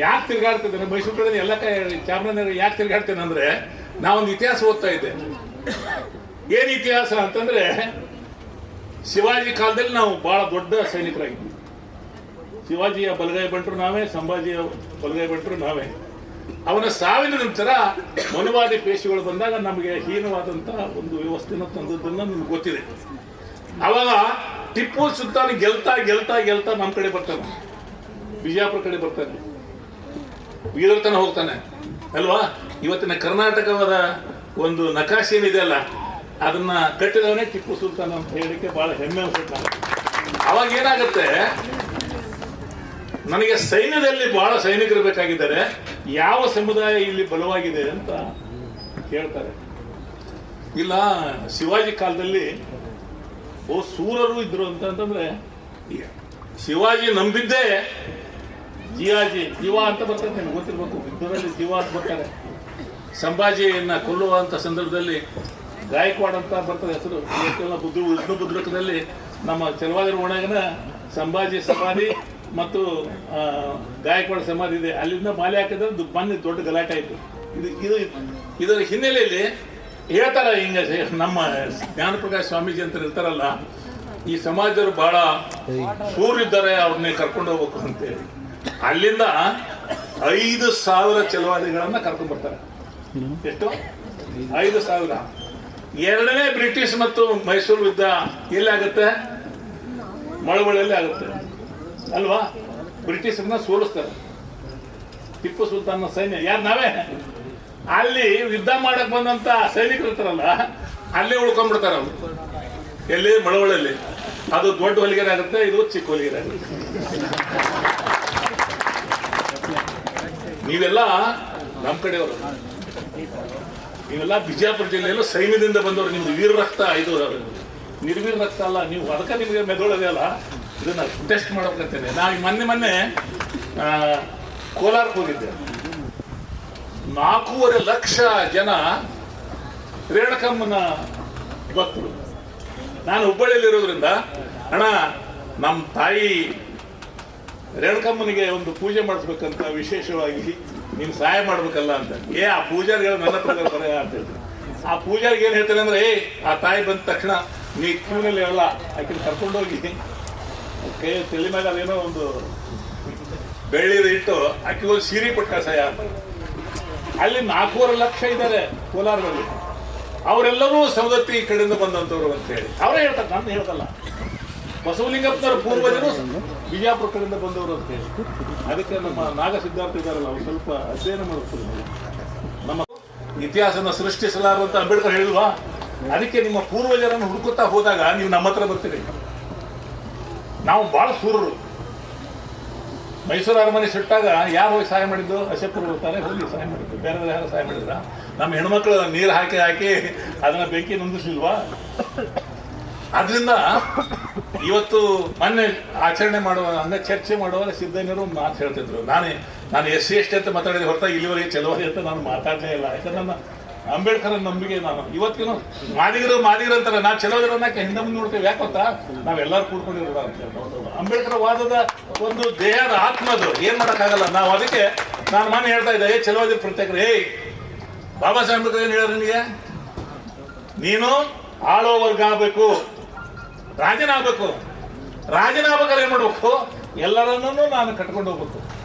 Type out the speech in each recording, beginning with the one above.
ಯಾಕೆ ತಿರುಗಾಡ್ತಿದ್ದೇನೆ ಮೈಸೂರು ಎಲ್ಲ ಚಾಮರಾಜನಗರ ಯಾಕೆ ತಿರುಗಾಡ್ತೇನೆ ಅಂದ್ರೆ, ನಾವೊಂದು ಇತಿಹಾಸ ಓದ್ತಾ ಇದ್ದೆ. ಏನ್ ಇತಿಹಾಸ ಅಂತಂದ್ರೆ, ಶಿವಾಜಿ ಕಾಲದಲ್ಲಿ ನಾವು ಬಹಳ ದೊಡ್ಡ ಸೈನಿಕರಾಗಿದ್ವಿ. ಶಿವಾಜಿಯ ಬಲಗೈ ಬಂಟರು ನಾವೇ, ಸಂಭಾಜಿಯ ಬಲಗೈ ಬಂಟರು ನಾವೇ. ಅವನ ಸಾವಿನ ನಂತರ ಮನುವಾದಿ ಪೇಶಿಗಳು ಬಂದಾಗ ನಮಗೆ ಹೀನವಾದಂತ ಒಂದು ವ್ಯವಸ್ಥೆನ ತಂದದ್ದನ್ನ ನಿಮ್ಗೆ ಗೊತ್ತಿದೆ. ಅವಾಗ ಟಿಪ್ಪು ಸುಲ್ತಾನ್ ಗೆಲ್ತಾ ಗೆಲ್ತಾ ಗೆಲ್ತಾ ನಮ್ಮ ಕಡೆ ಬರ್ತಾನೆ. ಬಿಜಾಪುರ ಕಡೆ ಬರ್ತಾನೆ. ಬೀದರ್ ತನಕ ಹೋಗ್ತಾನೆ. ಅಲ್ವಾ? ಇವತ್ತಿನ ಕರ್ನಾಟಕವಾದ ಒಂದು ನಕಾಶೆ ಏನಿದೆ ಅಲ್ಲ, ಅದನ್ನ ಕಟ್ಟಿದವನೇ ಟಿಪ್ಪು ಸುಲ್ತಾನ ಅಂತ ಹೇಳಿಕ್ಕೆ ಬಹಳ ಹೆಮ್ಮೆ ಅನ್ಸುತ್ತೆ ಅವಾಗ ಏನಾಗುತ್ತೆ? ನನಗೆ ಸೈನ್ಯದಲ್ಲಿ ಬಹಳ ಸೈನಿಕರು ಬೇಕಾಗಿದ್ದಾರೆ. ಯಾವ ಸಮುದಾಯ ಇಲ್ಲಿ ಬಲವಾಗಿದೆ ಅಂತ ಕೇಳ್ತಾರೆ. ಇಲ್ಲ, ಶಿವಾಜಿ ಕಾಲದಲ್ಲಿ, ಓ ಸೂರರು ಇದ್ರು ಅಂತ ಅಂತಂದ್ರೆ, ಶಿವಾಜಿ ನಂಬಿದ್ದೇ ಜಿಯಾಜಿ, ಜೀವ ಅಂತ ಬರ್ತದೆ ನಿಮ್ಗೆ ಗೊತ್ತಿರ್ಬೇಕು. ಯುದ್ಧದಲ್ಲಿ ಜೀವ ಅಂತ ಬರ್ತಾರೆ. ಸಂಭಾಜಿಯನ್ನ ಕೊಲ್ಲುವಂತ ಸಂದರ್ಭದಲ್ಲಿ ಗಾಯಕ್ವಾಡ್ ಅಂತ ಬರ್ತದೆ ಹೆಸರು. ಇವತ್ತೆಲ್ಲ ಬುದ್ಧ ವಿಷ್ಣು ನಮ್ಮ ಚಲವಾದಿರ ಒಣಗನ ಸಂಭಾಜಿ ಸಮಾಧಿ ಮತ್ತು ಗಾಯಕ್ವಾಡ ಸಮಾಧಿ ಇದೆ. ಅಲ್ಲಿಂದ ಮಾಲೆ ಹಾಕಿದ್ರೆ ಬನ್ನಿ, ದೊಡ್ಡ ಗಲಾಟೆ ಆಯಿತು. ಇದು ಇದು, ಇದರ ಹಿನ್ನೆಲೆಯಲ್ಲಿ ಹೇಳ್ತಾರೆ ಹಿಂಗ ನಮ್ಮ ಜ್ಞಾನಪ್ರಕಾಶ್ ಸ್ವಾಮೀಜಿ ಅಂತ ಇರ್ತಾರಲ್ಲ ಈ ಸಮಾಜರು ಬಹಳ ಸೂರಿದ್ದಾರೆ ಅವ್ರನ್ನೇ ಕರ್ಕೊಂಡು ಹೋಗ್ಬೇಕು ಅಂತೇಳಿ. ಅಲ್ಲಿಂದ ಐದು ಸಾವಿರ ಚಲವಾದಿಗಳನ್ನ ಕರ್ಕೊಂಡು ಬರ್ತಾರೆ. ಎಷ್ಟು? ಐದು ಸಾವಿರ. ಎರಡನೇ ಬ್ರಿಟಿಷ್ ಮತ್ತು ಮೈಸೂರು ಯುದ್ಧ ಎಲ್ಲಿ ಆಗುತ್ತೆ? ಮಳವಳ್ಳಿಯಲ್ಲಿ ಆಗುತ್ತೆ. ಅಲ್ವಾ? ಬ್ರಿಟಿಷರನ್ನ ಸೋಲಿಸ್ತಾರೆ. ಟಿಪ್ಪು ಸುಲ್ತಾನ್ ಸೈನ್ಯ. ಯಾರು, ನಾವೇ? ಅಲ್ಲಿ ಯುದ್ಧ ಮಾಡಕ್ ಬಂದಂತ ಸೈನಿಕರು ಇರ್ತಾರಲ್ಲ, ಅಲ್ಲೇ ಉಳ್ಕೊಂಡ್ಬಿಡ್ತಾರೆ ಅವರು. ಎಲ್ಲಿ? ಮಳವಳ್ಳಿಯಲ್ಲಿ. ಅದು ದೊಡ್ಡ ಹೊಲಿಗೆರಾಗುತ್ತೆ ಇದು ಚಿಕ್ಕ ಹೊಲಿಗೆ ಆಗುತ್ತೆ ನೀವೆಲ್ಲ ನಮ್ಮ ಕಡೆಯವರು. ನೀವೆಲ್ಲ ಬಿಜಾಪುರ ಜಿಲ್ಲೆಯಲ್ಲೂ ಸೈನ್ಯದಿಂದ ಬಂದವರು. ನಿಮ್ದು ವೀರ ರಕ್ತ ಇದು ನಿರ್ವೀರ ರಕ್ತ ಅಲ್ಲ, ನೀವು ಅದಕ್ಕೆ ನಿಮಗೆ ಮೆದುಳದೆ ಅಲ್ಲ. ಇದನ್ನ ಟೆಸ್ಟ್ ಮಾಡ್ಬೇಕಂತೇನೆ ನಾವು ಮೊನ್ನೆ ಮೊನ್ನೆ ಕೋಲಾರಕ್ಕೆ ಹೋಗಿದ್ದೆ. ನಾಲ್ಕೂವರೆ ಲಕ್ಷ ಜನ ರೇಣಕಮ್ಮನ ಭಕ್ತರು. ನಾನು ಹುಬ್ಬಳ್ಳಿಯಲ್ಲಿ ಇರೋದ್ರಿಂದ ಅಣ್ಣ ನಮ್ಮ ತಾಯಿ ರೇಣಕಮ್ಮನಿಗೆ ಒಂದು ಪೂಜೆ ಮಾಡಿಸ್ಬೇಕಂತ ವಿಶೇಷವಾಗಿ ನೀನು ಸಹಾಯ ಮಾಡ್ಬೇಕಲ್ಲ ಅಂತ. ಏ, ಆ ಪೂಜಾರಿಗಳು ನನ್ನ ಹತ್ರ ಬರ ಅಂತ ಆ ಪೂಜಾರಿಗೆ ಏನ್ ಹೇಳ್ತಾರೆ ಅಂದ್ರೆ ಏ ಆ ತಾಯಿ ಬಂದ ತಕ್ಷಣ ನೀ ಕ್ಯೂನಲ್ಲಿ ಹೇಳಲ್ಲ, ಆಕಿನ ಕರ್ಕೊಂಡೋಗಿ ಕೈ, ತಲೆ ಮೇಲೆ ಅದೇನೋ ಒಂದು ಬೆಳ್ಳಿದ ಇಟ್ಟು ಆಕೆ ಒಂದು ಸೀರೆ ಕೊಟ್ಟು ಸಹಾಯ ಅಲ್ಲಿ ನಾಲ್ಕೂವರೆ ಲಕ್ಷ ಇದ್ದಾರೆ ಕೋಲಾರದಲ್ಲಿ. ಅವರೆಲ್ಲರೂ ಸವದತ್ತಿ ಕಡೆಯಿಂದ ಬಂದಂತವ್ರು ಅಂತ ಹೇಳಿ. ಅವರೇ ಹೇಳ್ತಾರೆ, ನಾನು ಹೇಳ್ತಲ್ಲ ಬಸವಲಿಂಗಪ್ಪನವರ ಪೂರ್ವಜರು ಬಿಜಾಪುರ ಕಡೆಯಿಂದ ಬಂದವರು ಅಂತ ಹೇಳಿ. ಅದಕ್ಕೆ ನಮ್ಮ ನಾಗ ಸಿದ್ಧಾರ್ಥ ಇದ್ದಾರಲ್ಲ, ಅವ್ರು ಸ್ವಲ್ಪ ಅಧ್ಯಯನ ಮಾಡುತ್ತಾರೆ. ನಮ್ಮ ಇತಿಹಾಸನ ಸೃಷ್ಟಿಸಲಾರಂತ ಅಂಬೇಡ್ಕರ್ ಹೇಳಿಲ್ವಾ? ಅದಕ್ಕೆ ನಿಮ್ಮ ಪೂರ್ವಜರನ್ನು ಹುಡುಕುತ್ತಾ ಹೋದಾಗ ನೀವು ನಮ್ಮ ಹತ್ರ ಬರ್ತೀರಿ. ನಾವು ಬಹಳ ಸೂರರು. ಮೈಸೂರು ಅರಮನೆ ಸುಟ್ಟಾಗ ಯಾರು ಹೋಗಿ ಸಹಾಯ ಮಾಡಿದ್ದು? ಅಶೋಕರು ಹೋಗ್ತಾರೆ ಹೋಗಿ ಸಹಾಯ ಮಾಡಿದ್ದು. ಬೇರೆ ಯಾರು ಸಹಾಯ ಮಾಡಿದ್ರ? ನಮ್ಮ ಹೆಣ್ಮಕ್ಳು ನೀರು ಹಾಕಿ ಹಾಕಿ ಅದನ್ನ ಬೆಂಕಿ ನೊಂದಿಸಿಲ್ವಾ ಆದ್ರಿಂದ ಇವತ್ತು ಮೊನ್ನೆ ಆಚರಣೆ ಮಾಡುವ, ಅಂದ್ರೆ ಚರ್ಚೆ ಮಾಡುವಾಗ ಸಿದ್ದಯ್ಯನವರು ಮಾತು ಹೇಳ್ತಿದ್ರು. ನಾನೇ, ನಾನು ಎಸ್ ಸಿ ಎಸ್ ಟಿ ಅಂತ ಮಾತಾಡಿದ ಹೊರತಾಗಿ ಇಲ್ಲಿವರೆಗೆ ಚಲುವರಿ ಅಂತ ನಾನು ಮಾತಾಡಲೇ ಇಲ್ಲ. ಯಾಕಂದ್ರೆ ನನ್ನ ಅಂಬೇಡ್ಕರ್ ನಂಬಿಕೆ ನಾನು. ಇವತ್ತಿನ ಮಾದಿಗರು ಮಾದಿಗರು ಅಂತಾರೆ. ನಾವು ಚಲೋದ್ರ ಹಿಂದೆ ಮುಂದೆ ನೋಡ್ತೇವೆ. ಯಾಕೆ ಗೊತ್ತಾ? ನಾವೆಲ್ಲರೂ ಕೂಡ್ಕೊಂಡಿರೋದ ಅಂತ. ಅಂಬೇಡ್ಕರ್ ವಾದದ ಒಂದು ದೇಹದ ಆತ್ಮದು ಏನ್ ಮಾಡೋಕ್ಕಾಗಲ್ಲ. ನಾವು ಅದಕ್ಕೆ, ನಾನು ಮೊನ್ನೆ ಹೇಳ್ತಾ ಇದ್ದೆ, ಏ ಚಲೋದಿ ಪ್ರತ್ಯೇಕರು. ಏಯ್, ಬಾಬಾ ಸಾಹೇಬ್ ಅಂಬೇಡ್ಕರ್ ಏನ್ ಹೇಳೋರು ನಿನಗೆ? ನೀನು ಆಳೋ ವರ್ಗ ಆಗ್ಬೇಕು. ರಾಜನಾಗಬೇಕು. ರಾಜನಾಗಬೇಕಾದ್ರೆ ಏನ್ ಮಾಡ್ಬೇಕು? ಎಲ್ಲರನ್ನೂ ನಾನು ಕಟ್ಕೊಂಡು ಹೋಗ್ಬೇಕು.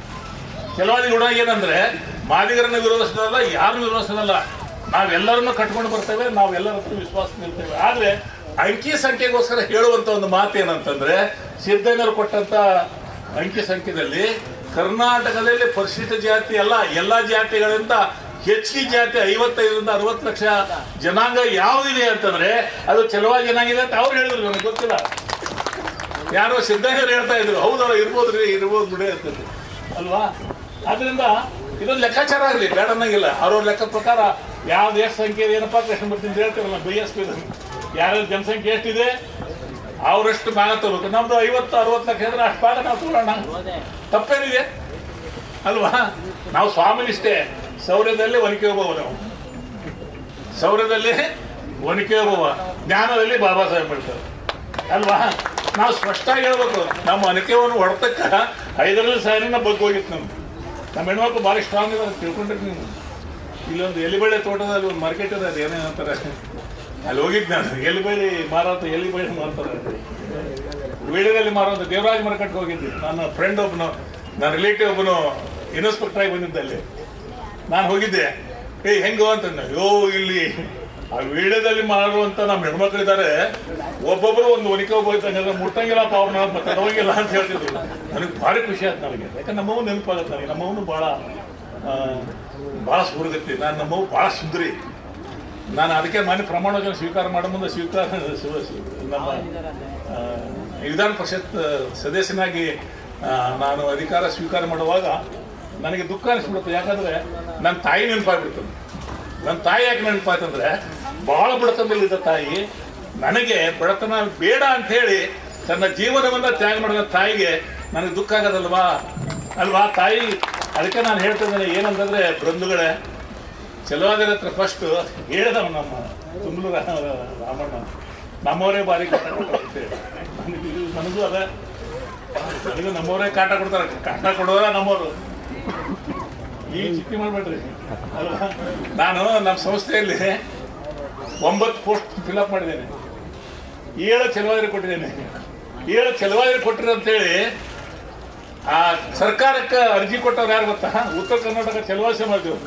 ಕೆಲವಾದಿ ಗುಣ ಏನಂದ್ರೆ, ಮಾದಿಗರನ್ನ ವಿರೋಧಿಸೋದಲ್ಲ ಯಾರು ವಿರೋಧಿಸೋದಲ್ಲ. ನಾವೆಲ್ಲರನ್ನು ಕಟ್ಕೊಂಡು ಬರ್ತೇವೆ, ನಾವೆಲ್ಲರ ಹತ್ರ ವಿಶ್ವಾಸ ನಿಲ್ತೇವೆ. ಆದ್ರೆ ಅಂಕಿ ಸಂಖ್ಯೆಗೋಸ್ಕರ ಹೇಳುವಂತ ಒಂದು ಮಾತು ಏನಂತಂದ್ರೆ ಸಿದ್ದಯ್ಯನವರು ಕೊಟ್ಟಂತ ಅಂಕಿ ಸಂಖ್ಯೆದಲ್ಲಿ ಕರ್ನಾಟಕದಲ್ಲಿ ಪರಿಶಿಷ್ಟ ಜಾತಿ ಅಲ್ಲ, ಎಲ್ಲಾ ಜಾತಿಗಳಿಂದ ಹೆಚ್ಚಿಗೆ ಜಾತಿ ಐವತ್ತೈದರಿಂದ ಅರವತ್ತು ಲಕ್ಷ ಜನಾಂಗ ಯಾವುದಿದೆ ಅಂತಂದ್ರೆ ಅದು ಕೆಲವಾಗಿ ಜನಾಂಗ ಅಂತ ಅವ್ರು ಹೇಳಿದ್ರು, ನನಗೆ ಗೊತ್ತಿಲ್ಲ. ಯಾರೋ ಸಿದ್ದಯ್ಯರು ಹೇಳ್ತಾ ಇದ್ರು, ಹೌದಲ್ಲ ರೀ, ಇರ್ಬೋದು ಬಿಡಿ ಅಂತಂದು. ಅಲ್ವಾ? ಆದ್ರಿಂದ ಇದೊಂದು ಲೆಕ್ಕಾಚಾರ ಆಗಲಿ, ಬೇಡ ಅನ್ನಂಗಿಲ್ಲ. ಅವ್ರವ್ರ ಲೆಕ್ಕದ ಪ್ರಕಾರ ಯಾವ್ದು ಎಷ್ಟು ಸಂಖ್ಯೆ ಏನಪ್ಪಾ ಕೃಷ್ಣ ಬರ್ತೀನಿ ಅಂತ ಹೇಳ್ತೀರಲ್ಲ, ಬೈ ಎಸ್ ಪಿ ಯಾರ್ಯಾರ ಜನಸಂಖ್ಯೆ ಎಷ್ಟಿದೆ, ಅವರಷ್ಟು ಭಾಗ ತಗೋಬೇಕು. ನಮ್ದು ಐವತ್ತು, ಅರವತ್ತು ಲಕ್ಷ ಇದ್ರೆ ಅಷ್ಟು ಭಾಗ ನಾವು ತಗೊಳ್ಳೋಣ ತಪ್ಪೇನಿದೆ? ಅಲ್ವಾ? ನಾವು ಸ್ವಾಮಿನಿಷ್ಠೆ ಸೌರ್ಯದಲ್ಲಿ ಒನಕೆ ಹೋಗುವ ನಾವು ಸೌರ್ಯದಲ್ಲಿ ಒನಕೆ ಜ್ಞಾನದಲ್ಲಿ ಬಾಬಾ ಸಾಹೇಬ್ ಅಂಬೇಡ್ಕರ್ ಅಲ್ವಾ? ನಾವು ಸ್ಪಷ್ಟ ಹೇಳ್ಬೇಕು. ನಮ್ಮ ಅನಕೆವನ್ನು ಹೊಡೆತಕ್ಕ ಐದರಲ್ಲಿ ಸಾವಿರನ ಬಗ್ಗೆ ಹೋಗಿತ್ತು ನಮ್ಗೆ. ನಮ್ಮ ಹೆಣ್ಮಕ್ಳು ಭಾರಿ ಸ್ಟ್ರಾಂಗ್ ಇದೆ ಅಂತ ತಿಳ್ಕೊಂಡಿರ್ತೀನಿ ನೀವು ಇಲ್ಲೊಂದು ಎಲಿಬಳ್ಳಿ ತೋಟದಲ್ಲಿ ಒಂದು ಮಾರ್ಕೆಟ್ ಇದೆ, ಅದು ಏನೇನು ಅಂತಾರೆ. ಅಲ್ಲಿ ಹೋಗಿದ್ದು ನಾನು. ಎಲಿಬಳ್ಳಿ ಮಾರಾಟ ಎಲಿಬಳ್ಳಿ ಮಾರ್ತಾರೆ ವೀಡಿಯೋದಲ್ಲಿ ಮಾರೋದು ದೇವರಾಜ್ ಮಾರ್ಕೆಟ್ಗೆ ಹೋಗಿದ್ದೆ. ನನ್ನ ಫ್ರೆಂಡ್ ಒಬ್ಬನು ನನ್ನ ರಿಲೇಟಿವ್ ಒಬ್ಬನು ಇನ್ಸ್ಪೆಕ್ಟರ್ ಆಗಿ ಬಂದಿದ್ದ ಅಲ್ಲಿ. ನಾನು ಹೋಗಿದ್ದೆ. ಏಯ್, ಹೆಂಗೋ ಅಂತ ಅಯ್ಯೋ, ಇಲ್ಲಿ ಆ ವೀಳ್ಯದಲ್ಲಿ ಮಾಡುವಂತ ನಮ್ಮ ಹೆಣ್ಮಕ್ಳಿದ್ದಾರೆ ಒಬ್ಬೊಬ್ರು ಒಂದು ಒನಿಕೆ ಮುಟ್ಟಂಗಿಲ್ಲ ಮುಟ್ಟಂಗಿಲ್ಲಪ್ಪ ನಾವು ಮತ್ತೆ ಹೋಗಿಲ್ಲ ಅಂತ ಹೇಳ್ತಿದ್ರು. ನನಗೆ ಭಾರಿ ಖುಷಿ ಆಯ್ತು ನನಗೆ. ಯಾಕಂದ್ರೆ ನಮ್ಮವು ನೆನಪಾಗತ್ತೆ ನನಗೆ. ನಮ್ಮವನು ಭಾಳ ಭಾಳ ಸುಹೃದತ್ತಿ ನಾನು ನಮ್ಮವು ಭಾಳ ಸುಂದರಿ. ನಾನು ಅದಕ್ಕೆ ಮನೆ ಪ್ರಮಾಣ ವಚನ ಸ್ವೀಕಾರ ಮಾಡೋ ಮುಂದೆ ಸ್ವೀಕಾರ ನಮ್ಮ ವಿಧಾನ ಪರಿಷತ್ ಸದಸ್ಯನಾಗಿ ನಾನು ಅಧಿಕಾರ ಸ್ವೀಕಾರ ಮಾಡುವಾಗ ನನಗೆ ದುಃಖ ಅನಿಸ್ಬಿಡುತ್ತೆ. ಯಾಕಂದ್ರೆ ನನ್ನ ತಾಯಿ ನೆನಪಾಗ್ಬಿಡ್ತು. ನನ್ನ ತಾಯಿ ಯಾಕೆ ನೆನಪಾಯ್ತಂದ್ರೆ ಬಹಳ ಬಡತನದಲ್ಲಿದ್ದ ತಾಯಿ ನನಗೆ ಬಡತನ ಬೇಡ ಅಂತ ಹೇಳಿ ತನ್ನ ಜೀವನವನ್ನ ತ್ಯಾಗ ಮಾಡಿದ ತಾಯಿಗೆ ನನಗೆ ದುಃಖ ಆಗೋದಲ್ವಾ? ಅಲ್ವಾ ತಾಯಿ? ಅದಕ್ಕೆ ನಾನು ಹೇಳ್ತಿದ್ದೇನೆ ಏನಂತಂದರೆ ಬಂಧುಗಳೇ ಚೆಲುವಾದರ ಹತ್ರ ಫಸ್ಟ್ ಹೇಳ್ದವ ನಮ್ಮ ತುಂಬಲು ರಾಮಣ್ಣ. ನಮ್ಮವರೇ ಭಾರಿ ಕಾಟ ನನಗೆ ನನಗೂ ಅದ. ನನಗೂ ನಮ್ಮವರೇ ಕಾಟ ಕೊಡ್ತಾರೆ. ಕಾಟ ಕೊಡೋರ ನಮ್ಮವರು. ಈ ಮಾಡಬೇಡ್ರಿ. ಅಲ್ವಾ? ನಾನು ನಮ್ಮ ಸಂಸ್ಥೆಯಲ್ಲಿ ಒಂಬತ್ತು ಪೋಸ್ಟ್ ಫಿಲಪ್ ಮಾಡಿದ್ದೇನೆ. ಏಳು ಚೆಲುವಾದಿರಿ ಕೊಟ್ಟಿದ್ದೇನೆ. ಏಳು ಚೆಲುವಾದಿರಿ ಕೊಟ್ಟಿರಿ ಅಂತೇಳಿ ಆ ಸರ್ಕಾರಕ್ಕೆ ಅರ್ಜಿ ಕೊಟ್ಟವ್ರು ಯಾರು ಗೊತ್ತಾ? ಉತ್ತರ ಕರ್ನಾಟಕ ಚಲವಾಸಿ ಮಾಡಿದ್ರು.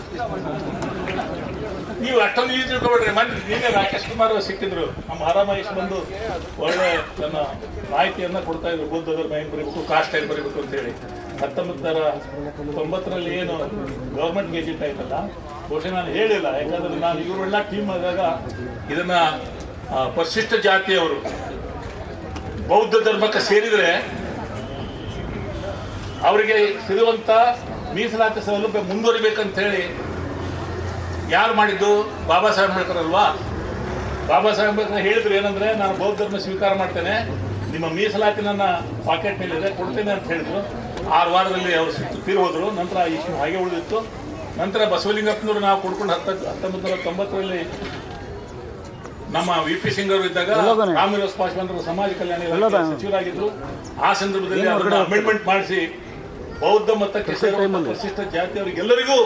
ನೀವು ಅಷ್ಟೊಂದು ಈಜು ತಿಳ್ಕೊಬೇಡ್ರಿ. ಮೊನ್ನೆ ನೀನೇ ರಾಕೇಶ್ ಕುಮಾರ್ ಸಿಕ್ಕಿದ್ರು. ನಮ್ಮ ಹರಮಹೇಶ್ ಬಂದು ಒಳ್ಳೆ ತನ್ನ ಮಾಹಿತಿಯನ್ನ ಕೊಡ್ತಾ ಇದ್ರು. ಬುದ್ಧ ಧರ್ಮ ಹೆಂಗ್ ಬರೀಬೇಕು, ಕಾಸ್ಟ್ ಟೈಮ್ ಬರೀಬೇಕು ಅಂತೇಳಿ. ಹತ್ತೊಂಬತ್ತರ ತೊಂಬತ್ತರಲ್ಲಿ ಏನು ಗೌರ್ಮೆಂಟ್ ಗೆಜೆಟ್ ಆಯ್ತಲ್ಲ, ಬಹುಶಃ ನಾನು ಹೇಳಿಲ್ಲ. ಯಾಕಂದ್ರೆ ನಾನು ಇವರೆಲ್ಲ ಟೀಮ್ ಆದಾಗ ಇದನ್ನ ಪರಿಶಿಷ್ಟ ಜಾತಿಯವರು ಬೌದ್ಧ ಧರ್ಮಕ್ಕೆ ಸೇರಿದರೆ ಅವರಿಗೆ ಸಿಗುವಂಥ ಮೀಸಲಾತಿ ಸೌಲಭ್ಯ ಮುಂದುವರಿಬೇಕಂತ ಹೇಳಿ ಯಾರು ಮಾಡಿದ್ದು? ಬಾಬಾ ಸಾಹೇಬ್ ಅಂಬೇಡ್ಕರ್ ಅಲ್ವಾ? ಬಾಬಾ ಸಾಹೇಬ್ ಅಂಬೇಡ್ಕರ್ ಹೇಳಿದ್ರು ಏನಂದ್ರೆ ನಾನು ಬೌದ್ಧ ಧರ್ಮ ಸ್ವೀಕಾರ ಮಾಡ್ತೇನೆ ನಿಮ್ಮ ಮೀಸಲಾತಿ ನನ್ನ ಪಾಕೆಟ್ ಮೇಲಿದೆ ಕೊಡ್ತೇನೆ ಅಂತ ಹೇಳಿದ್ರು. ಆರು ವಾರದಲ್ಲಿ ಅವರು ತೀರ್ ಹೋದ್ರು ನಂತರ ಇಶ್ಯೂ ಹಾಗೆ ಉಳಿದಿತ್ತು. ನಂತರ ಬಸವಲಿಂಗಪ್ಪನವರು ನಾವು ಕೊಡ್ಕೊಂಡು ಹತ್ತ ಹತ್ತೊಂಬತ್ತು ನೂರ ತೊಂಬತ್ತರಲ್ಲಿ ನಮ್ಮ ವಿ ಪಿ ಸಿಂಗ್ ಅವರು ಇದ್ದಾಗ ರಾಮವಿಲಾಸ್ ಪಾಸ್ವಾನ್ ಅವರು ಸಮಾಜ ಕಲ್ಯಾಣ ಇಲಾಖೆ ಸಚಿವರಾಗಿದ್ದರು ಆ ಸಂದರ್ಭದಲ್ಲಿ ಅಮೆಂಡ್ಮೆಂಟ್ ಮಾಡಿಸಿ ಬೌದ್ಧ ಮತಕ್ಕೆ ಸೇರುವಂತ ಪರಿಶಿಷ್ಟ ಜಾತಿಯವರಿಗೆಲ್ಲರಿಗೂ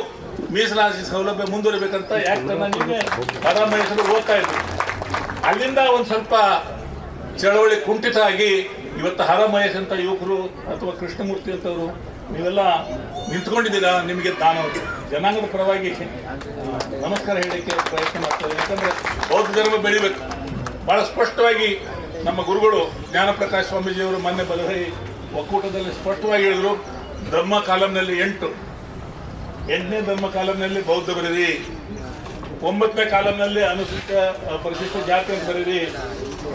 ಮೀಸಲಾತಿ ಸೌಲಭ್ಯ ಮುಂದುವರಿಬೇಕಂತ ಯಾಕ್ಟ್ ನನಗೆ ಪರಾಮರ್ಶರು ಓದ್ತಾ ಇದ್ರು? ಅಲ್ಲಿಂದ ಒಂದು ಸ್ವಲ್ಪ ಚಳವಳಿ ಕುಂಠಿತ ಆಗಿ ಇವತ್ತು ಹರ ಮಹೇಶ್ ಅಂತ ಯುವಕರು ಅಥವಾ ಕೃಷ್ಣಮೂರ್ತಿ ಅಂತವರು ನೀವೆಲ್ಲ ನಿಂತ್ಕೊಂಡಿದ್ದೀರಾ? ನಿಮಗೆ ನಾನು ಜನಾಂಗದ ಪರವಾಗಿ ನಮಸ್ಕಾರ ಹೇಳಲಿಕ್ಕೆ ಪ್ರಯತ್ನ ಮಾಡ್ತಾರೆ ಯಾಕಂದ್ರೆ ಬೌದ್ಧ ಧರ್ಮ ಬೆಳಿಬೇಕು. ಬಹಳ ಸ್ಪಷ್ಟವಾಗಿ ನಮ್ಮ ಗುರುಗಳು ಜ್ಞಾನಪ್ರಕಾಶ್ ಸ್ವಾಮೀಜಿಯವರು ಮೊನ್ನೆ ಬಲಹರಿ ಒಕ್ಕೂಟದಲ್ಲಿ ಸ್ಪಷ್ಟವಾಗಿ ಹೇಳಿದರು ಧರ್ಮ ಕಾಲಂನಲ್ಲಿ ಎಂಟು. ಎಂಟನೇ ಧರ್ಮ ಕಾಲಂನಲ್ಲಿ ಬೌದ್ಧ ಬರೀರಿ. ಒಂಬತ್ತನೇ ಕಾಲಂನಲ್ಲಿ ಅನುಸೂಚಿತ ಪರಿಶಿಷ್ಟ ಜಾತಿ ಅಂತ ಬರೀರಿ.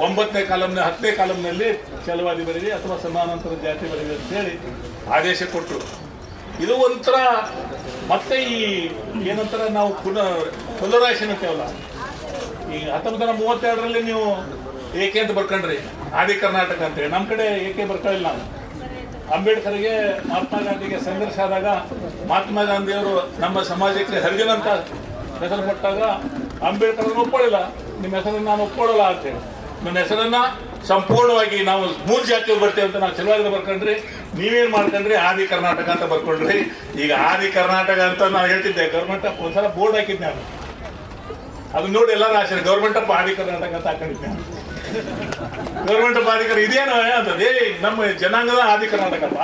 ಒಂಬತ್ತನೇ ಕಾಲಂನ, ಹತ್ತನೇ ಕಾಲಂನಲ್ಲಿ ಚಲವಾದಿ ಬರೀರಿ ಅಥವಾ ಸಮಾನಾಂತರ ಜಾತಿ ಬರೀರಿ ಅಂತ ಹೇಳಿ ಆದೇಶ ಕೊಟ್ಟರು ಇದು ಒಂಥರ ಮತ್ತೆ ಈ ಏನಂತರ ನಾವು ಪುನಃ ಪುನರಾಯಸನ್ ಅಂತೇವಲ್ಲ ಈ ಹತ್ತೊಂಬತ್ತು ಮೂವತ್ತೆರಡರಲ್ಲಿ ನೀವು ಏಕೆ ಅಂತ ಬರ್ಕೊಂಡ್ರಿ? ಆದಿ ಕರ್ನಾಟಕ ಅಂತೇಳಿ ನಮ್ಮ ಕಡೆ ಏಕೆ ಬರ್ಕೊಳ್ಳಿಲ್ಲ ನಾವು ಅಂಬೇಡ್ಕರ್ಗೆ ಮಹಾತ್ಮ ಗಾಂಧಿಗೆ ಸಂಘರ್ಷ ಆದಾಗ ಮಹಾತ್ಮ ಗಾಂಧಿಯವರು ನಮ್ಮ ಸಮಾಜಕ್ಕೆ ಹರಿಜನ್ ಅಂತ ಹೆಸರು ಕೊಟ್ಟಾಗ ಅಂಬೇಡ್ಕರ್ ಒಪ್ಪಳಿಲ್ಲ ನಿಮ್ಮ ಹೆಸರನ್ನು ನಾನು ಒಪ್ಕೊಳ್ಳಲ್ಲ ಅಂತೇಳಿ. ನನ್ನ ಹೆಸರನ್ನ ಸಂಪೂರ್ಣವಾಗಿ ನಾವು ಮೂರು ಜಾತಿಯವ್ರು ಬರ್ತೇವೆ ಅಂತ ನಾವು ಚಲುವಾಗಿ ಬರ್ಕೊಂಡ್ರಿ. ನೀವೇನು ಮಾಡ್ಕೊಂಡ್ರಿ? ಆದಿ ಕರ್ನಾಟಕ ಅಂತ ಬರ್ಕೊಂಡ್ರಿ. ಈಗ ಆದಿ ಕರ್ನಾಟಕ ಅಂತ ನಾನು ಹೇಳ್ತಿದ್ದೆ. ಗೌರ್ಮೆಂಟ್ ಒಂದ್ಸಲ ಬೋರ್ಡ್ ಹಾಕಿದ್ದೆ ನಾನು ಅದನ್ನ ನೋಡಿ ಎಲ್ಲರೂ ಆಶ್ಚರ್ಯ. ಗೌರ್ಮೆಂಟ್ ಆದಿ ಕರ್ನಾಟಕ ಅಂತ ಹಾಕೊಂಡಿದ್ದೆ ಗೌರ್ಮೆಂಟ್ ಆಫ್ ಇದೇನು ಅಂತದೇ ನಮ್ಮ ಜನಾಂಗದ ಆದಿ ಕರ್ನಾಟಕಪ್ಪ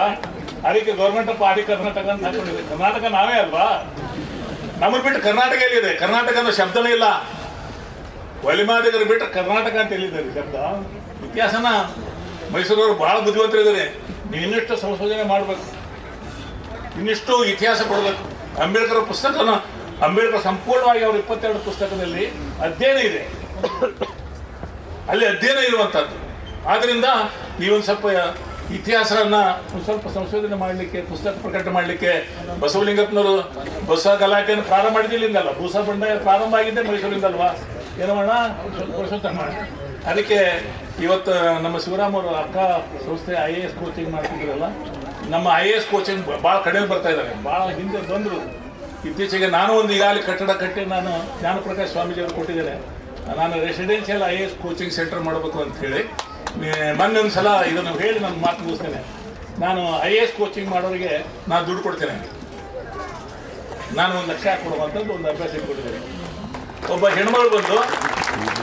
ಅದಕ್ಕೆ ಗೌರ್ಮೆಂಟ್ ಆದಿ ಕರ್ನಾಟಕ ಅಂತ ಹಾಕೊಂಡಿದ್ದೆ ಕರ್ನಾಟಕ ನಾವೇ ಅಲ್ವಾ? ನಮ್ಮನ್ನು ಬಿಟ್ಟು ಕರ್ನಾಟಕ ಎಲ್ಲಿದೆ? ಕರ್ನಾಟಕ ಅನ್ನೋ ಶಬ್ದನೇ ಇಲ್ಲ. ಒಲಿಮಾದಿಗರು ಬಿಟ್ಟು ಕರ್ನಾಟಕ ಅಂತ ಎಲ್ಲಿದ್ದಾರೆ ಶಬ್ದ? ಇತಿಹಾಸನ ಮೈಸೂರವರು ಬಹಳ ಬುದ್ಧಿವಂತರಿದ್ದಾರೆ. ನೀವು ಇನ್ನಷ್ಟು ಸಂಶೋಧನೆ ಮಾಡಬೇಕು? ಇನ್ನಿಷ್ಟು ಇತಿಹಾಸ ಕೊಡಬೇಕು? ಅಂಬೇಡ್ಕರ್ ಪುಸ್ತಕನ ಅಂಬೇಡ್ಕರ್ ಸಂಪೂರ್ಣವಾಗಿ ಅವರು ಇಪ್ಪತ್ತೆರಡು ಪುಸ್ತಕದಲ್ಲಿ ಅಧ್ಯಯನ ಇದೆ. ಅಲ್ಲಿ ಅಧ್ಯಯನ ಇರುವಂಥದ್ದು ಆದ್ರಿಂದ ನೀವೊಂದು ಸ್ವಲ್ಪ ಇತಿಹಾಸವನ್ನು ಒಂದು ಸ್ವಲ್ಪ ಸಂಶೋಧನೆ ಮಾಡಲಿಕ್ಕೆ, ಪುಸ್ತಕ ಪ್ರಕಟ ಮಾಡಲಿಕ್ಕೆ ಬಸವಲಿಂಗಪ್ಪನವರು ಬಸ ಗಲಾಟೆಯನ್ನು ಪ್ರಾರಂಭ ಮಾಡಿದಿಲ್ಲಿಂದಲ್ಲ ಬೂಸ ಬಂಡಾಯ ಪ್ರಾರಂಭ ಆಗಿದ್ದೆ ಮೈಸೂರಿಂದಲ್ವಾ? ಏನೋ ಮಾಡೋಣ. ಅದಕ್ಕೆ ಇವತ್ತು ನಮ್ಮ ಶಿವರಾಮ್ ಅವರು ಅಕ್ಕ ಸಂಸ್ಥೆ ಐ ಎ ಎಸ್ ಕೋಚಿಂಗ್ ಮಾಡ್ತಿದ್ರಲ್ಲ, ನಮ್ಮ ಐ ಎ ಎಸ್ ಕೋಚಿಂಗ್ ಭಾಳ ಕಡಿಮೆ ಬರ್ತಾ ಇದ್ದಾರೆ ಭಾಳ ಹಿಂದೆ ಬಂದರು. ಇತ್ತೀಚೆಗೆ ನಾನು ಒಂದು ಈಗಾಗಲೇ ಕಟ್ಟಡ ಕಟ್ಟಿ ನಾನು ಜ್ಞಾನಪ್ರಕಾಶ್ ಸ್ವಾಮೀಜಿ ಅವರು ಕೊಟ್ಟಿದ್ದೇನೆ ನಾನು residential I A S coaching centre ಮಾಡಬೇಕು ಅಂತ ಹೇಳಿ. ನೇ- ಮೊನ್ನೆ ಸಲ ಇದನ್ನು ಹೇಳಿ ನನ್ನ ಮಾತು ಮುಗಿಸ್ತೇನೆ. ನಾನು ಐ ಎ ಎಸ್ ಕೋಚಿಂಗ್ ಮಾಡೋರಿಗೆ ನಾನು ದುಡ್ಡು ಕೊಡ್ತೇನೆ. ನಾನು ಒಂದು ಲಕ್ಷ ಕೊಡುವಂಥದ್ದು ಒಂದು ಅಭ್ಯಾಸ ಇಟ್ಕೊಟ್ಟಿದ್ದೇನೆ ಒಬ್ಬ ಹೆಣ್ಮಗಳು ಬಂದು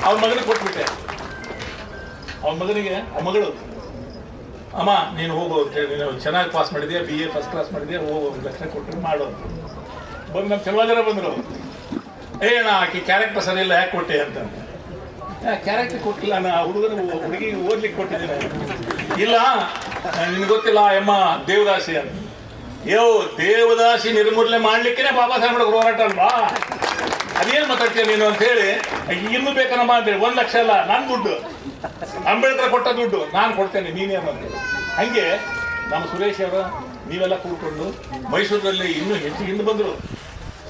ಅವ್ರ ಮಗನಿಗೆ ಕೊಟ್ಬಿಟ್ಟೆ. ಅವ್ರ ಮಗನಿಗೆ ಆ ಮಗಳು, ಅಮ್ಮ, ನೀನು ಹೋಗು ಅಂತ ಹೇಳಿ, ನೀನು ಚೆನ್ನಾಗಿ ಪಾಸ್ ಮಾಡಿದ್ಯಾ? ಬಿ ಎ ಫಸ್ಟ್ ಕ್ಲಾಸ್ ಮಾಡಿದ್ಯಾ? ಹೋಗು, ಒಂದು ಲಕ್ಷ ಕೊಟ್ಟು ಮಾಡು. ಬಂದು ನಮ್ಮ ಕೆಲವು ಬಂದರು. ಏ ಅಣ್ಣ, ಆಕೆ ಕ್ಯಾರೆಕ್ಟರ್ ಸರಿ ಇಲ್ಲ, ಯಾಕೆ ಕೊಟ್ಟೆ? ಅಂತ. ಕ್ಯಾರೆಕ್ಟರ್ ಕೊಟ್ಟಿಲ್ಲ ನಾ, ಹುಡುಗನ ಹುಡುಗಿಗೆ ಓದ್ಲಿಕ್ಕೆ ಕೊಟ್ಟಿದ್ದೀನಿ. ಇಲ್ಲ, ನಿನ್ಗೆ ಗೊತ್ತಿಲ್ಲ ಎಮ್ಮ ದೇವದಾಸಿ ಅಂತ. ಯೋ, ದೇವದಾಸಿ ನಿರ್ಮೂಲನೆ ಮಾಡ್ಲಿಕ್ಕೆ ಬಾಬಾ ಸಾಹೇಬ್ ಹೋರಾಟ ಅಲ್ವಾ? ಅದೇನು ಮಾತಾಡ್ತೀಯ ನೀನು ಅಂತ ಹೇಳಿ ಇನ್ನೂ ಬೇಕನಮ್ಮ ಅಂತೇಳಿ ಒಂದು ಲಕ್ಷ ಅಲ್ಲ, ನಾನು ದುಡ್ಡು. ಅಂಬೇಡ್ಕರ್ ಕೊಟ್ಟ ದುಡ್ಡು, ನಾನು ಕೊಡ್ತೇನೆ, ನೀನೇ ಅಂತ ಹಂಗೆ ನಮ್ಮ ಸುರೇಶ್ ಅವರು, ನೀವೆಲ್ಲ ಕೂತ್ಕೊಂಡು ಮೈಸೂರಿನಲ್ಲಿ ಇನ್ನೂ ಹೆಚ್ಚು ಹಿಂದೆ ಬಂದರು.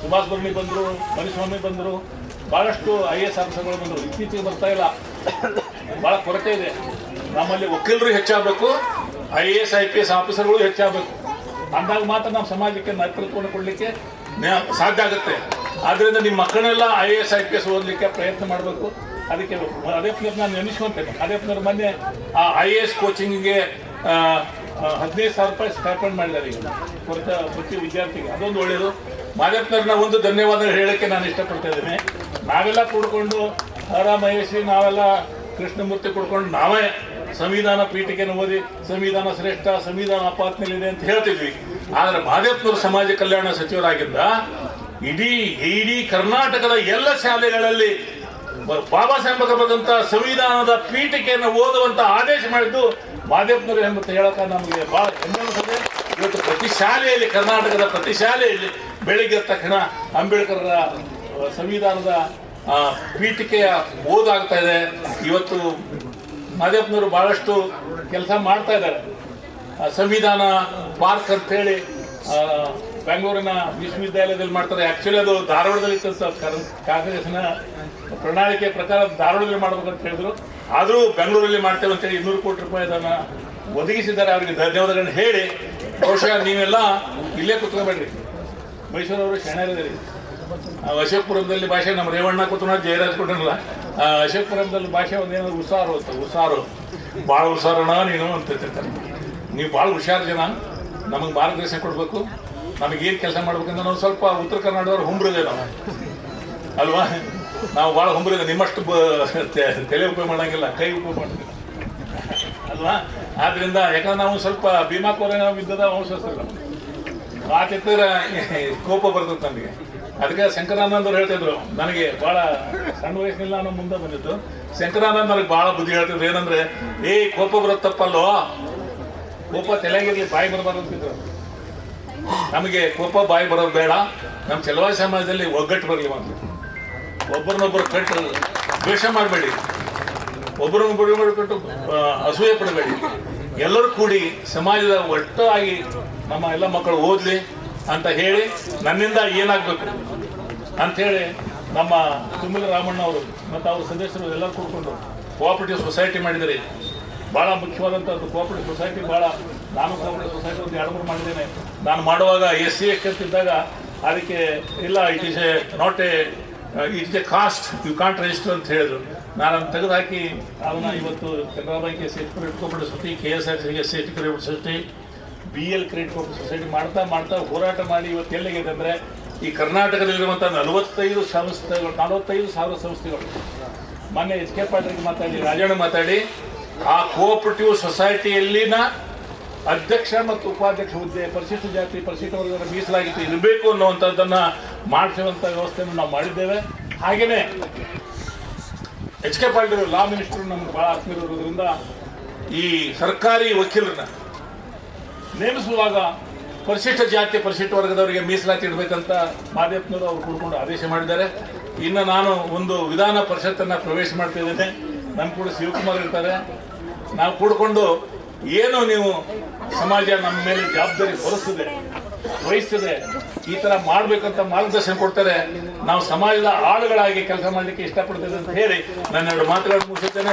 ಸುಭಾಷ್ ಬರ್ಣಿ ಬಂದರು ಮರಿಸ್ವಾಮಿ ಬಂದರು ಭಾಳಷ್ಟು ಐ ಎಸ್ ಆಫೀಸರ್ಗಳು ಬಂದರು. ಇತ್ತೀಚೆಗೆ ಬರ್ತಾ ಇಲ್ಲ. ಭಾಳ ಕೊರತೆ ಇದೆ. ನಮ್ಮಲ್ಲಿ ವಕೀಲರು ಹೆಚ್ಚಾಗಬೇಕು, I A S, I P S ಆಫೀಸರ್ಗಳು ಹೆಚ್ಚಾಗಬೇಕು. ಅಂದಾಗ ಮಾತ್ರ ನಮ್ಮ ಸಮಾಜಕ್ಕೆ ನೇತೃತ್ವವನ್ನು ಕೊಡಲಿಕ್ಕೆ ಸಾಧ್ಯ ಆಗುತ್ತೆ. ಆದ್ದರಿಂದ ನಿಮ್ಮ ಮಕ್ಕಳನ್ನೆಲ್ಲ I A S, I P S ಓದಲಿಕ್ಕೆ ಪ್ರಯತ್ನ ಮಾಡಬೇಕು. ಅದಕ್ಕೆ ಅದೇ ಪ್ಲೇಸ್ ನಾನು ನೆನೆಸ್ಕೊಂತೇನೆ ಅದೇ ಪ್ಲೇರ್ ಮೊನ್ನೆ ಆ ಐ ಎ ಎಸ್ ಕೋಚಿಂಗಿಗೆ ಹದಿನೈದು ಸಾವಿರ ರೂಪಾಯಿ ಸ್ಟೈಪಂಡ್ ಮಾಡಿದ್ದಾರೆ ಈಗ. ಕೊರತೆ ಪ್ರತಿ ವಿದ್ಯಾರ್ಥಿಗೆ. ಅದೊಂದು ಒಳ್ಳೆಯದು ಮಾದೇಪ್ನವ್ರನ್ನ ಒಂದು ಧನ್ಯವಾದ ಹೇಳಕ್ಕೆ ನಾನು ಇಷ್ಟಪಡ್ತಾ ಇದ್ದೀನಿ. ನಾವೆಲ್ಲ ಕೂಡ್ಕೊಂಡು ಹರ ಮಹೇಶಿ, ನಾವೆಲ್ಲ ಕೃಷ್ಣಮೂರ್ತಿ ಕೂಡ್ಕೊಂಡು ನಾವೇ ಸಂವಿಧಾನ ಪೀಠಿಕೆಯನ್ನು ಓದಿ, ಸಂವಿಧಾನ ಶ್ರೇಷ್ಠ, ಸಂವಿಧಾನ ಅಪಾತ್ಮೇಲಿದೆ ಅಂತ ಹೇಳ್ತಿದ್ವಿ. ಆದರೆ ಮಾದೇಪ್ನವರು ಸಮಾಜ ಕಲ್ಯಾಣ ಸಚಿವರಾಗಿದ್ದ ಇಡೀ ಇಡೀ ಕರ್ನಾಟಕದ ಎಲ್ಲ ಶಾಲೆಗಳಲ್ಲಿ ಬಾಬಾ ಸಾಹೇಬ್ ಬಂದಂಥ ಸಂವಿಧಾನದ ಪೀಠಿಕೆಯನ್ನು ಓದುವಂತ ಆದೇಶ ಮಾಡಿದ್ದು ಮಾದೇಪ್ನವರು ಎಂಬಂತ ಹೇಳಕ ನಮಗೆ ಬಹಳ ಹೆಮ್ಮೆ ಇವತ್ತು ಪ್ರತಿ ಶಾಲೆಯಲ್ಲಿ, ಕರ್ನಾಟಕದ ಪ್ರತಿ ಶಾಲೆಯಲ್ಲಿ ಬೆಳಿಗ್ಗೆ ತಕ್ಷಣ ಅಂಬೇಡ್ಕರ್ರ ಸಂವಿಧಾನದ ಪೀಠಿಕೆಯ ಓದಾಗ್ತಾ ಇದೆ. ಇವತ್ತು ಮಾದೇಪ್ನವರು ಬಹಳಷ್ಟು ಕೆಲಸ ಮಾಡ್ತಾ ಇದ್ದಾರೆ. ಸಂವಿಧಾನ ಪಾರ್ಕ್ ಅಂತೇಳಿ ಬೆಂಗಳೂರಿನ ವಿಶ್ವವಿದ್ಯಾಲಯದಲ್ಲಿ ಮಾಡ್ತಾರೆ. ಆ್ಯಕ್ಚುಲಿ ಅದು ಧಾರವಾಡದಲ್ಲಿ ಕಾಂಗ್ರೆಸ್ನ ಪ್ರಣಾಳಿಕೆ ಪ್ರಕಾರ ಧಾರವಾಡದಲ್ಲಿ ಮಾಡಬೇಕು ಅಂತ ಹೇಳಿದ್ರು. ಆದರೂ ಬೆಂಗಳೂರಲ್ಲಿ ಮಾಡ್ತೇವೆ ಅಂತೇಳಿ ಇನ್ನೂರು ಕೋಟಿ ರೂಪಾಯಿ ಅದನ್ನು ಒದಗಿಸಿದ್ದಾರೆ. ಅವರಿಗೆ ಧನ್ಯವಾದಗಳನ್ನ ಹೇಳಿ, ಬಹುಶಃ ನೀವೆಲ್ಲ ಇಲ್ಲೇ ಕುತ್ಕೋಬೇಡ್ರಿ ಮೈಸೂರವರು ಆ ಅಶೋಕಪುರದಲ್ಲಿ ಭಾಷೆ ನಮ್ಮ ರೇವಣ್ಣ ಕೂತ್ಕೊಂಡು ಜಯರಾಜ್ ಕೊಟ್ಟನಲ್ಲ ಅಶೋಕಪುರದಲ್ಲಿ ಭಾಷೆ ಒಂದೇನೋ ಹುಷಾರು ಅಂತ, ಹುಷಾರು. ಭಾಳ ಹುಷಾರಣ ನೀನು ಅಂತ ತಿಳ್ತಾರೆ ನೀವು ಭಾಳ ಹುಷಾರು ಜನ. ನಮಗೆ ಮಾರ್ಗದರ್ಶನ ಕೊಡಬೇಕು. ನಮಗೇನು ಕೆಲಸ ಮಾಡ್ಬೇಕಂದ್ರೆ ನಾವು ಸ್ವಲ್ಪ ಉತ್ತರ ಕರ್ನಾಟಕದವ್ರು ಹುಂಬ್ರಿದೆ ನಾವು. ಅಲ್ವಾ? ನಾವು ಭಾಳ ಹುಂಬ್ರಿದೆ ನಿಮ್ಮಷ್ಟು ತಲೆ ಉಪಯೋಗ ಮಾಡೋಂಗಿಲ್ಲ, ಕೈ ಉಪಯೋಗ ಮಾಡೋಂಗಿಲ್ಲ. ಅಲ್ವಾ? ಆದ್ರಿಂದ ಯಾಕಂದ್ರೆ ನಾವು ಸ್ವಲ್ಪ ಭೀಮಾ ಕೋರೆ ನಾವು ಬಿದ್ದದ ವಂಶಸ್ಥರು. ಮಾತಿತ್ತಿರ ಕೋಪ ಬರ್ತದೆ ನನಗೆ. ಅದಕ್ಕೆ ಶಂಕರಾನಂದ್ ಅವ್ರು ಹೇಳ್ತಿದ್ರು, ನನಗೆ ಬಹಳ ಸಣ್ಣ ವಯಸ್ಸಿನಿಲ್ಲ ನಾನು ಮುಂದೆ ಬಂದಿದ್ದು. ಶಂಕರಾನಂದ್ ನನಗೆ ಬಹಳ ಬುದ್ಧಿ ಹೇಳ್ತಿದ್ರು, ಏನಂದ್ರೆ, ಏ, ಕೋಪ ಬರುತ್ತಪ್ಪಲ್ಲೋ? ಕೋಪ ತಲೆಗಿರ್ಲಿ ಬಾಯಿ ಬರಬಾರ್ದು ಅಂತಿದ್ರು. ನಮಗೆ ಕೋಪ ಬಾಯಿ ಬರೋದು ಬೇಡ ನಮ್ಮ ಚಲುವ ಸಮಾಜದಲ್ಲಿ ಒಗ್ಗಟ್ಟು ಬರಲಿ ಅಂತ ಒಬ್ಬರನ್ನೊಬ್ಬರು ಕಟ್ಟು ದ್ವೇಷ ಮಾಡಬೇಡಿ. ಒಬ್ಬರನ್ನೊಬ್ಬರು ಕಟ್ಟು ಅಸೂಯೆ ಪಡಬೇಡಿ. ಎಲ್ಲರೂ ಕೂಡಿ ಸಮಾಜದ ಒಟ್ಟಾಗಿ ನಮ್ಮ ಎಲ್ಲ ಮಕ್ಕಳು ಓದಲಿ ಅಂತ ಹೇಳಿ ನನ್ನಿಂದ ಏನಾಗಬೇಕು? ಅಂಥೇಳಿ ನಮ್ಮ ತುಮಲ ರಾಮಣ್ಣ ಅವರು ಮತ್ತು ಅವ್ರ ಸದಸ್ಯರು ಎಲ್ಲರೂ ಕೂತ್ಕೊಂಡು ಕೋಆಪರೇಟಿವ್ ಸೊಸೈಟಿ ಮಾಡಿದರೆ ಭಾಳ ಮುಖ್ಯವಾದಂಥದ್ದು ಕೋಆಪರೇಟಿವ್ ಸೊಸೈಟಿ ಭಾಳ ನಾನು ಕೋಆಪರೇಟಿವ್ ಸೊಸೈಟಿ ಒಂದು ಎರಡು ಮೂರು ಮಾಡಿದ್ದೇನೆ. ನಾನು ಮಾಡುವಾಗ ಎಸ್ ಸಿ ಅಂತಿದ್ದಾಗ ಅದಕ್ಕೆ ಇಲ್ಲ it is a not a it is a caste you can't register ಅಂತ ಹೇಳಿದ್ರು. ನಾನು ಅದನ್ನು ತೆಗೆದುಹಾಕಿ, ಅದನ್ನು ಇವತ್ತು Canara bank S H cooperative society K S R C S C credit society B L credit society ಮಾಡ್ತಾ ಮಾಡ್ತಾ ಹೋರಾಟ ಮಾಡಿ ಇವತ್ತು ಎಲ್ಲಿಗೆ ಅಂದರೆ ಈ ಕರ್ನಾಟಕದಲ್ಲಿರುವಂಥ ನಲವತ್ತೈದು ಸಂಸ್ಥೆಗಳು, ನಲವತ್ತೈದು ಸಾವಿರ ಸಂಸ್ಥೆಗಳು. ಮೊನ್ನೆ ಎಚ್ ಕೆ ಪಾಟೀಲ್ ಮಾತಾಡಿ, ರಾಜಣ್ಣ ಮಾತಾಡಿ, ಆ ಕೋಆಪರೇಟಿವ್ ಸೊಸೈಟಿಯಲ್ಲಿನ ಅಧ್ಯಕ್ಷ ಮತ್ತು ಉಪಾಧ್ಯಕ್ಷ ಹುದ್ದೆ, ಪರಿಶಿಷ್ಟ ಜಾತಿ, ಪರಿಶಿಷ್ಟ ವರ್ಗದ ಮೀಸಲಾಗಿತ್ತು, ಇರಬೇಕು ಅನ್ನುವಂಥದ್ದನ್ನ ಮಾಡಿಸುವಂಥ ವ್ಯವಸ್ಥೆಯನ್ನು ನಾವು ಮಾಡಿದ್ದೇವೆ. ಹಾಗೆಯೇ H K Patil law minister ನಮ್ಗೆ ಭಾಳ ಆತ್ಮೀಯರಿರೋದ್ರಿಂದ ಈ ಸರ್ಕಾರಿ ವಕೀಲರನ್ನ ನೇಮಿಸುವಾಗ ಪರಿಶಿಷ್ಟ ಜಾತಿ, ಪರಿಶಿಷ್ಟ ವರ್ಗದವರಿಗೆ ಮೀಸಲಾತಿ ಇಡಬೇಕಂತ ಮಾದೇಪ್ನವರು ಅವರು ಕೂಡ್ಕೊಂಡು ಆದೇಶ ಮಾಡಿದ್ದಾರೆ. ಇನ್ನು ನಾನು ಒಂದು ವಿಧಾನ ಪರಿಷತ್ತನ್ನು ಪ್ರವೇಶ ಮಾಡ್ತಿದ್ದೇನೆ ನಮ್ಮ ಕೂಡ ಶಿವಕುಮಾರ್ ಇರ್ತಾರೆ. ನಾವು ಕೂಡ್ಕೊಂಡು ಏನು ನೀವು ಸಮಾಜ ನಮ್ಮ ಮೇಲೆ ಜವಾಬ್ದಾರಿ ಹೊರಿಸ್ತದೆ, ವಹಿಸ್ತದೆ, ಈ ಥರ ಮಾಡಬೇಕಂತ ಮಾರ್ಗದರ್ಶನ ಕೊಡ್ತಾರೆ. ನಾವು ಸಮಾಜದ ಆಳುಗಳಾಗಿ ಕೆಲಸ ಮಾಡಲಿಕ್ಕೆ ಇಷ್ಟಪಡ್ತೇವೆ ಅಂತ ಹೇಳಿ ನನ್ನ ಎರಡು ಮಾತುಗಳನ್ನು ಮುಗಿಸುತ್ತೇನೆ.